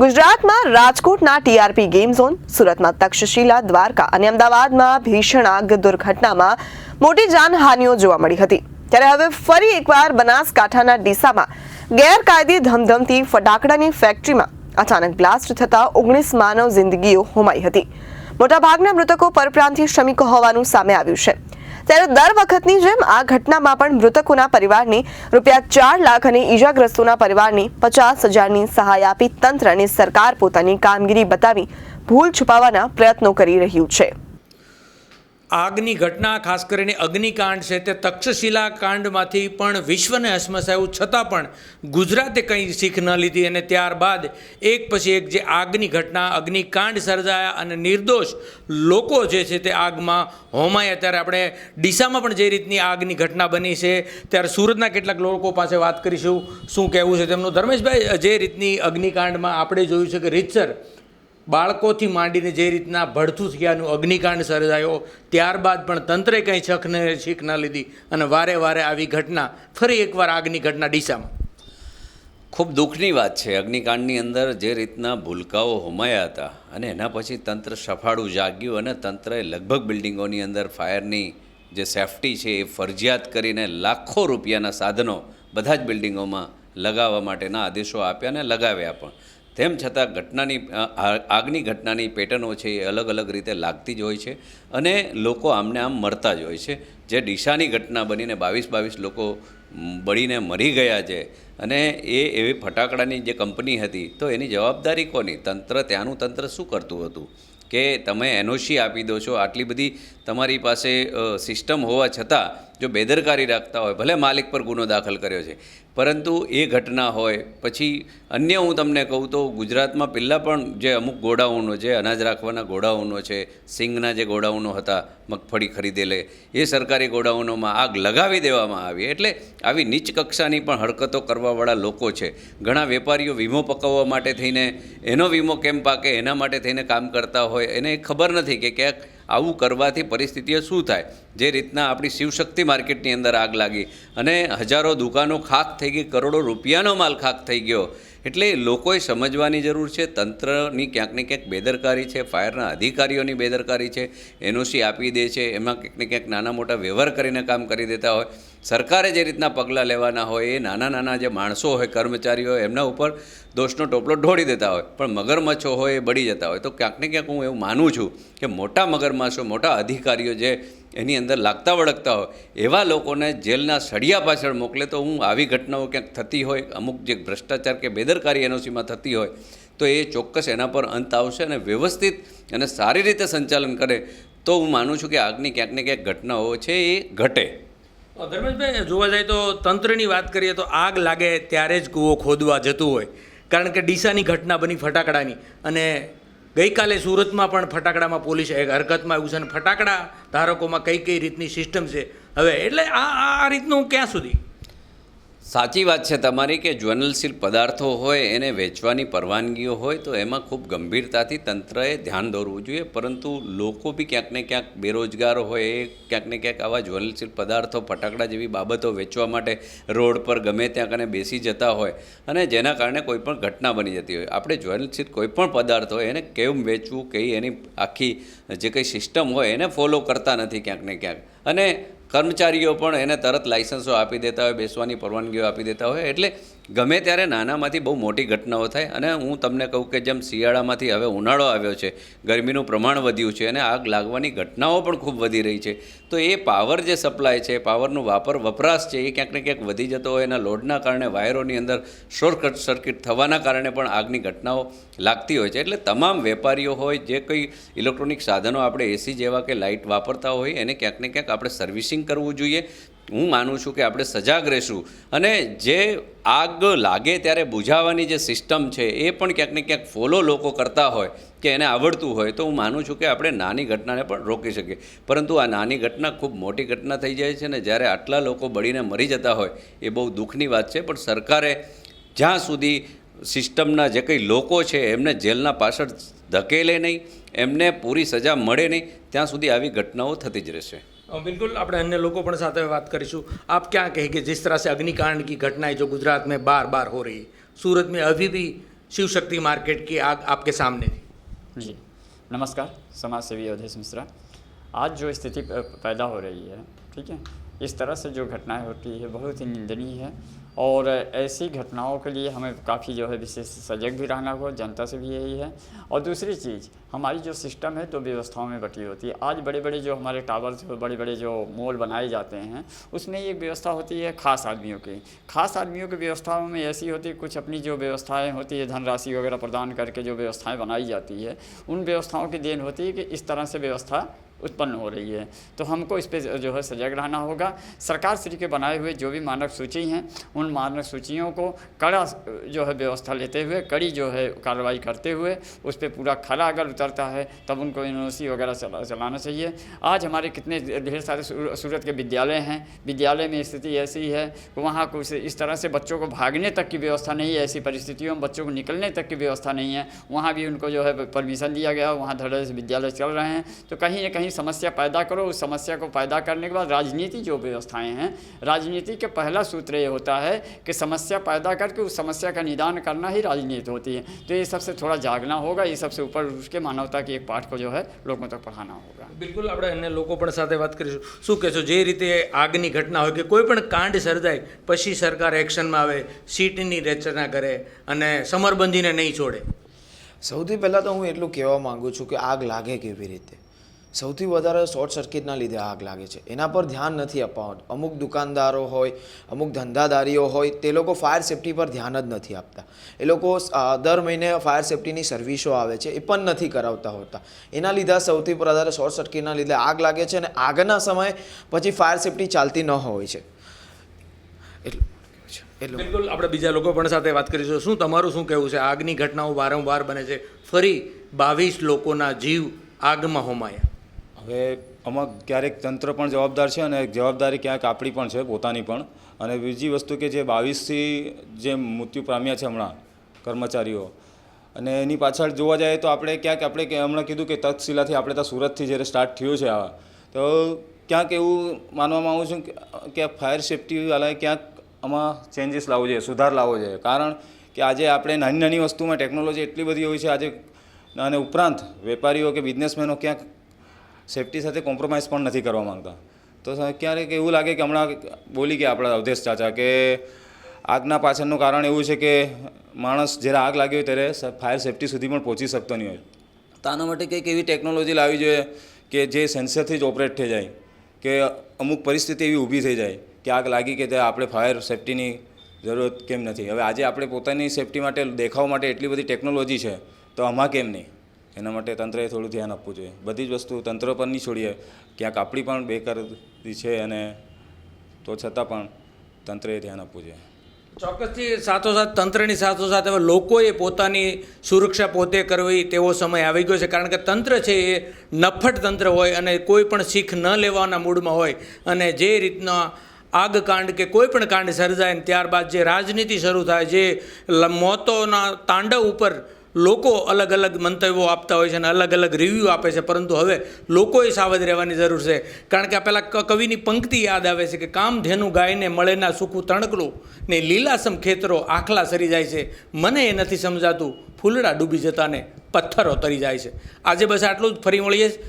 ગુજરાતમાં રાજકોટના TRP game zone, સુરતમાં તક્ષશિલા, દ્વારકા અને અમદાવાદમાં ભીષણ આગ દુર્ઘટનામાં મોટી જાનહાનિઓ જોવા મળી હતી. ત્યારે હવે ફરી એકવાર બનાસકાંઠાના ડીસામાં ગેરકાયદે ધમધમતી ફટાકડાની ફેક્ટરીમાં અચાનક બ્લાસ્ટ થતા ઓગણીસ માનવ જિંદગીઓ હોમાઈ હતી. મોટાભાગના મૃતકો પરપ્રાંતીય શ્રમિકો હોવાનું સામે આવ્યું છે. ત્યારે દર વખતની જેમ આ ઘટનામાં પણ મૃતકોના પરિવારને રૂપિયા ચાર લાખ અને ઈજાગ્રસ્તોના પરિવારને પચાસ હજારની સહાય આપી તંત્ર અને સરકાર પોતાની કામગીરી બતાવી ભૂલ છુપાવવાના પ્રયત્નો કરી રહ્યું છે. આગની ઘટના, ખાસ કરીને અગ્નિકાંડ છે તે તક્ષશિલા કાંડમાંથી પણ વિશ્વને હસમસાયું છતાં પણ ગુજરાતે કંઈ શીખ ન લીધી અને ત્યારબાદ એક પછી એક જે આગની ઘટના, અગ્નિકાંડ સર્જાયા અને નિર્દોષ લોકો જે છે તે આગમાં હોમાયા. ત્યારે આપણે ડીસામાં પણ જે રીતની આગની ઘટના બની છે, ત્યારે સુરતના કેટલાક લોકો પાસે વાત કરીશું, શું કહેવું છે તેમનું. ધર્મેશભાઈ, જે રીતની અગ્નિકાંડમાં આપણે જોયું છે કે રીતસર બાળકોથી માંડીને જે રીતના ભડથું થયાનું અગ્નિકાંડ સર્જાયો, ત્યારબાદ પણ તંત્રે કંઈ છખને છીક ન લીધી અને વારે વારે આવી ઘટના, ફરી એકવાર આગની ઘટના ડીસામાં. ખૂબ દુઃખની વાત છે. અગ્નિકાંડની અંદર જે રીતના ભૂલકાઓ હોમાયા હતા અને એના પછી તંત્ર સફાળું જાગ્યું અને તંત્રએ લગભગ બિલ્ડિંગોની અંદર ફાયરની જે સેફટી છે એ ફરજિયાત કરીને લાખો રૂપિયાના સાધનો બધા જ બિલ્ડિંગોમાં લગાવવા માટેના આદેશો આપ્યા અને લગાવ્યા પણ. તેમ છતાં ઘટનાની આગની ઘટનાની પેટર્નો છે એ અલગ અલગ રીતે લાગતી જ હોય છે અને લોકો આમને આમ મરતા જ હોય છે. જે ડીસાની ઘટના બનીને બાવીસ બાવીસ લોકો બળીને મરી ગયા છે અને એ એવી ફટાકડાની જે કંપની હતી, તો એની જવાબદારી કોની? તંત્ર, ત્યાંનું તંત્ર શું કરતું હતું? કે તમે એનઓસી આપી દો છો, આટલી બધી તમારી પાસે સિસ્ટમ હોવા છતાં જો બેદરકારી રાખતા હોય, ભલે માલિક પર ગુનો દાખલ કર્યો છે, પરંતુ એ ઘટના હોય, પછી અન્ય હું તમને કહું તો ગુજરાતમાં પહેલાં પણ જે અમુક ગોડાઉનો છે, અનાજ રાખવાના ગોડાઉનો છે, સિંગના જે ગોડાઉનો હતા, મગફળી ખરીદેલે, એ સરકારી ગોડાઉનોમાં આગ લગાવી દેવામાં આવી. એટલે આવી નીચ કક્ષાની પણ હરકતો કરવાવાળા લોકો છે. ઘણા વેપારીઓ વીમો પકવવા માટે થઈને, એનો વીમો કેમ પાકે, એના માટે થઈને કામ કરતા હોય, એને ખબર નથી કે ક્યાંક આવું કરવાથી પરિસ્થિતિઓ શું થાય? જે રીતના આપણી શિવશક્તિ માર્કેટની અંદર આગ લાગી. અને હજારો દુકાનો ખાખ થઈ ગઈ, કરોડો રૂપિયાનો માલ ખાખ થઈ ગયો. એટલે લોકોએ સમજવાની જરૂર છે, તંત્રની ક્યાંક ને ક્યાંક બેદરકારી છે, ફાયરના અધિકારીઓની બેદરકારી છે એનઓસી આપી દે છે, એમાં ક્યાંક ને ક્યાંક નાના મોટા વ્યવહાર કરીને કામ કરી દેતા હોય. સરકારે જે રીતના પગલાં લેવાના હોય, એ નાના નાના જે માણસો હોય, કર્મચારીઓ હોય, એમના ઉપર દોષનો ટોપલો ઢોળી દેતા હોય. પણ મગરમચ્છો હોય, એ બળી જતા હોય. તો ક્યાંક ને ક્યાંક હું એવું માનું છું કે મોટા મગરમાછો, મોટા અધિકારીઓ જે એની અંદર લાગતા વળગતા હોય. એવા લોકોને જેલના સળિયા પાછળ મોકલે તો હું આવી ઘટનાઓ ક્યાંક થતી હોય, અમુક જે ભ્રષ્ટાચાર કે બેદરકારી એનઓસીમાં થતી હોય, તો એ ચોક્કસ એના પર અંત આવશે અને વ્યવસ્થિત અને સારી રીતે સંચાલન કરે તો હું માનું છું કે આગની ક્યાંક ને ક્યાંક ઘટનાઓ છે એ ઘટે. ધર્મેશભાઈ, જોવા જાય તો તંત્રની વાત કરીએ તો આગ લાગે ત્યારે જ કૂવો ખોદવા જતું હોય. કારણ કે ડીસાની ઘટના બની ફટાકડાની અને ગઈકાલે સુરતમાં પણ ફટાકડામાં પોલીસ એક હરકતમાં આવ્યું છે અને ફટાકડા ધારકોમાં કઈ કઈ રીતની સિસ્ટમ છે? હવે એટલે આ આ રીતનું ક્યાં સુધી? સાચી વાત છે તમારી કે જ્વલનશીલ પદાર્થો હોય, એને વેચવાની પરવાનગીઓ હોય, તો એમાં ખૂબ ગંભીરતાથી તંત્રએ ધ્યાન દોરવું જોઈએ. પરંતુ લોકો બી ક્યાંક ને ક્યાંક બેરોજગાર હોય, એ ક્યાંક ને ક્યાંક આવા જ્વલનશીલ પદાર્થો, ફટાકડા જેવી બાબતો વેચવા માટે રોડ પર ગમે ત્યાં કને બેસી જતા હોય અને જેના કારણે કોઈપણ ઘટના બની જતી હોય. આપણે જ્વલનશીલ કોઈપણ પદાર્થ હોય, એને કેમ વેચવું, કઈ એની આખી જે કંઈ સિસ્ટમ હોય, એને ફોલો કરતા નથી ક્યાંક ને ક્યાંક. અને કર્મચારીઓ પણ એને તરત લાઇસન્સો આપી દેતા હોય બેસવાની પરવાનગીઓ આપી દેતા હોય એટલે ગમે ત્યારે નાનામાંથી બહુ મોટી ઘટનાઓ થાય અને હું તમને કહું કે જેમ શિયાળામાંથી હવે ઉનાળો આવ્યો છે, ગરમીનું પ્રમાણ વધ્યું છે અને આગ લાગવાની ઘટનાઓ પણ ખૂબ વધી રહી છે, તો એ પાવર જે સપ્લાય છે, પાવરનું વાપર વપરાશ છે એ ક્યાંક ને ક્યાંક વધી જતો હોય એના લોડના કારણે વાયરોની અંદર શોર્ટ સર્કિટ થવાના કારણે પણ આગની ઘટનાઓ લાગતી હોય છે. એટલે તમામ વેપારીઓ હોય, જે કંઈ ઇલેક્ટ્રોનિક સાધનો આપણે એસી જેવા કે લાઇટ વાપરતા હોય એને ક્યાંક ને ક્યાંક આપણે સર્વિસિંગ કરવું જોઈએ. હું માનું છું કે આપણે સજાગ રહીશું. અને જે આગ લાગે ત્યારે બુઝાવવાની જે સિસ્ટમ છે એ પણ ક્યાંક ને ક્યાંક ફોલો લોકો કરતા હોય કે એને આવડતું હોય, તો હું માનું છું કે આપણે નાની ઘટનાને પણ રોકી શકીએ. પરંતુ આ નાની ઘટના ખૂબ મોટી ઘટના થઈ જાય છે ને જ્યારે આટલા લોકો બળીને મરી જતા હોય, એ બહુ દુઃખની વાત છે. પણ સરકારે જ્યાં સુધી સિસ્ટમના જે કંઈ લોકો છે, એમને જેલના પાછળ ધકેલે નહીં, એમને પૂરી સજા મળે નહીં, ત્યાં સુધી આવી ઘટનાઓ થતી જ રહેશે. अ, बिल्कुल આપણે अन्य लोगों પણ સાથે बात કરીશું आप क्या कहेंगे जिस तरह से अग्निकांड की घटनाएं जो गुजरात में बार बार हो रही है सूरत में अभी भी शिव शक्ति मार्केट की आग आपके सामने थी जी नमस्कार समाज सेवी अवधेश मिश्रा आज जो स्थिति प- पैदा हो रही है ठीक है इस तरह से जो घटनाएं होती है बहुत ही निंदनीय है और ऐसी घटनाओं के लिए हमें काफ़ी जो है विशेष सजग भी रहना होगा, जनता से भी यही है। और दूसरी चीज़, हमारी जो सिस्टम है तो व्यवस्थाओं में बटी होती है। आज बड़े बड़े जो हमारे टावर्स बड़े बड़े जो मॉल बनाए जाते हैं, उसमें एक व्यवस्था होती है खास आदमियों की। खास आदमियों की व्यवस्थाओं में ऐसी होती है, कुछ अपनी जो व्यवस्थाएँ होती है, धनराशि वगैरह प्रदान करके जो व्यवस्थाएँ बनाई जाती है, उन व्यवस्थाओं की देन होती है कि इस तरह से व्यवस्था उत्पन्न हो रही है। तो हमको इस पर जो है सजग रहना होगा। सरकार श्री के बनाए हुए जो भी मानक सूची हैं, उन मानक सूचियों को कड़ा जो है व्यवस्था लेते हुए, कड़ी जो है कार्रवाई करते हुए, उस पर पूरा खरा अगर उतरता है, तब उनको यूनिवर्सिटी वगैरह चला, चलाना चाहिए। आज हमारे कितने ढेर सारे सूरत के विद्यालय हैं। विद्यालय में स्थिति ऐसी है, वहाँ कुछ इस तरह से बच्चों को भागने तक की व्यवस्था नहीं है, ऐसी परिस्थितियों में बच्चों को निकलने तक की व्यवस्था नहीं है। वहाँ भी उनको जो है परमिशन दिया गया, वहाँ धड़े से विद्यालय चल रहे हैं। तो कहीं ना कहीं समस्या पैदा करो उस समस्या को पैदा करने के बाद राजनीति जो व्यवस्थाएं हैं राजनीति के पहला सूत्र ये होता है कि समस्या पैदा करके उस समस्या का निदान करना ही राजनीति होती है तो ये सबसे थोड़ा जागना होगा ये सबसे ऊपर उठ के मानवता की एक पाठ को जो है लोगों तक पढ़ाना होगा બિલકુલ આપણે અન્ય લોકો પણ સાથે વાત કરીશું શું કહેશો જે રીતે આગની ઘટના હોય કે કોઈ પણ કાંડ સર્જાય પછી સરકાર એક્શનમાં આવે સીટની રચના કરે અને સમરબંધીને નહીં છોડે સૌથી પહેલાં તો હું એટલું કહેવા માગું છું કે આગ લાગે કેવી રીતે સૌથી વધારે શોર્ટ સર્કિટના લીધે આગ લાગે છે. એના પર ધ્યાન નથી અપાવતું અમુક દુકાનદારો હોય, અમુક ધંધાદારીઓ હોય, તે લોકો ફાયર સેફટી પર ધ્યાન જ નથી આપતા. એ લોકો દર મહિને ફાયર સેફટીની સર્વિસો આવે છે, એ પણ નથી કરાવતા હોતા. એના લીધે સૌથી વધારે શોર્ટ સર્કિટના લીધે આગ લાગે છે અને આગના સમયે પછી ફાયર સેફટી ચાલતી ન હોય છે. એટલે એટલે બિલકુલ, આપણે બીજા લોકો પણ સાથે વાત કરીશું. શું તમારું શું કહેવું છે? આગની ઘટનાઓ વારંવાર બને છે. ફરી બાવીસ લોકોના જીવ આગમાં હોમાયા. હવે આમાં ક્યારેક તંત્ર પણ જવાબદાર છે અને જવાબદારી ક્યાંક આપણી પણ છે, પોતાની પણ. અને બીજી વસ્તુ કે જે બાવીસથી જે મૃત્યુ પામ્યા છે હમણાં કર્મચારીઓ. અને એની પાછળ જોવા જઈએ તો આપણે ક્યાંક આપણે હમણાં કીધું કે તક્ષશિલાથી આપણે ત્યાં સુરતથી જ્યારે સ્ટાર્ટ થયું છે આ, તો ક્યાંક એવું માનવામાં આવું છું કે ફાયર સેફ્ટીવાલાએ ક્યાંક આમાં ચેન્જીસ લાવવો જોઈએ, સુધાર લાવવો જોઈએ. કારણ કે આજે આપણે નાની નાની વસ્તુમાં ટેકનોલોજી એટલી બધી હોય છે, આજે અને ઉપરાંત વેપારીઓ કે બિઝનેસમેનો ક્યાંક સેફટી સાથે કોમ્પ્રોમાઇઝ પણ નથી કરવા માંગતા. તો ક્યારેક એવું લાગે કે હમણાં બોલી ગયા આપણા અવધેશ ચાચા કે આગના પાછળનું કારણ એવું છે કે માણસ જ્યારે આગ લાગી હોય ત્યારે ફાયર સેફટી સુધી પણ પહોંચી શકતો નહીં હોય. તો આના માટે કંઈક એવી ટેકનોલોજી લાવવી જોઈએ કે જે સેન્સરથી જ ઓપરેટ થઈ જાય, કે અમુક પરિસ્થિતિ એવી ઊભી થઈ જાય કે આગ લાગી કે ત્યાં આપણે ફાયર સેફટીની જરૂરત કેમ નથી. હવે આજે આપણે પોતાની સેફટી માટે, દેખાવ માટે એટલી બધી ટેકનોલોજી છે, તો આમાં કેમ નહીં? એના માટે તંત્રએ થોડું ધ્યાન આપવું જોઈએ. બધી જ વસ્તુ તંત્ર પર નહીં છોડીએ. ક્યાંક આપણી પણ બેકારી છે અને તો છતાં પણ તંત્રએ ધ્યાન આપવું જોઈએ. ચોક્કસથી સાથોસાથ તંત્રની સાથોસાથ હવે લોકોએ પોતાની સુરક્ષા પોતે કરવી તેવો સમય આવી ગયો છે. કારણ કે તંત્ર છે એ નફટ તંત્ર હોય અને કોઈ પણ શીખ ન લેવાના મૂડમાં હોય અને જે રીતના આગકાંડ કે કોઈ પણ કાંડ સર્જાય ત્યારબાદ જે રાજનીતિ શરૂ થાય, જે મોતોના તાંડવ ઉપર લોકો અલગ અલગ મંતવ્યો આપતા હોય છે અને અલગ અલગ રિવ્યૂ આપે છે. પરંતુ હવે લોકોએ સાવધ રહેવાની જરૂર છે. કારણ કે આ પહેલાં કવિની પંક્તિ યાદ આવે છે કે કામ ધેનું ગાયને મળેના સુખું તણકલું ને લીલાસમ ખેતરો આખલા સરી જાય છે. મને એ નથી સમજાતું. ફૂલડા ડૂબી જતાને પથ્થરો તરી જાય છે. આજે બસ આટલું જ. ફરી મળીએ.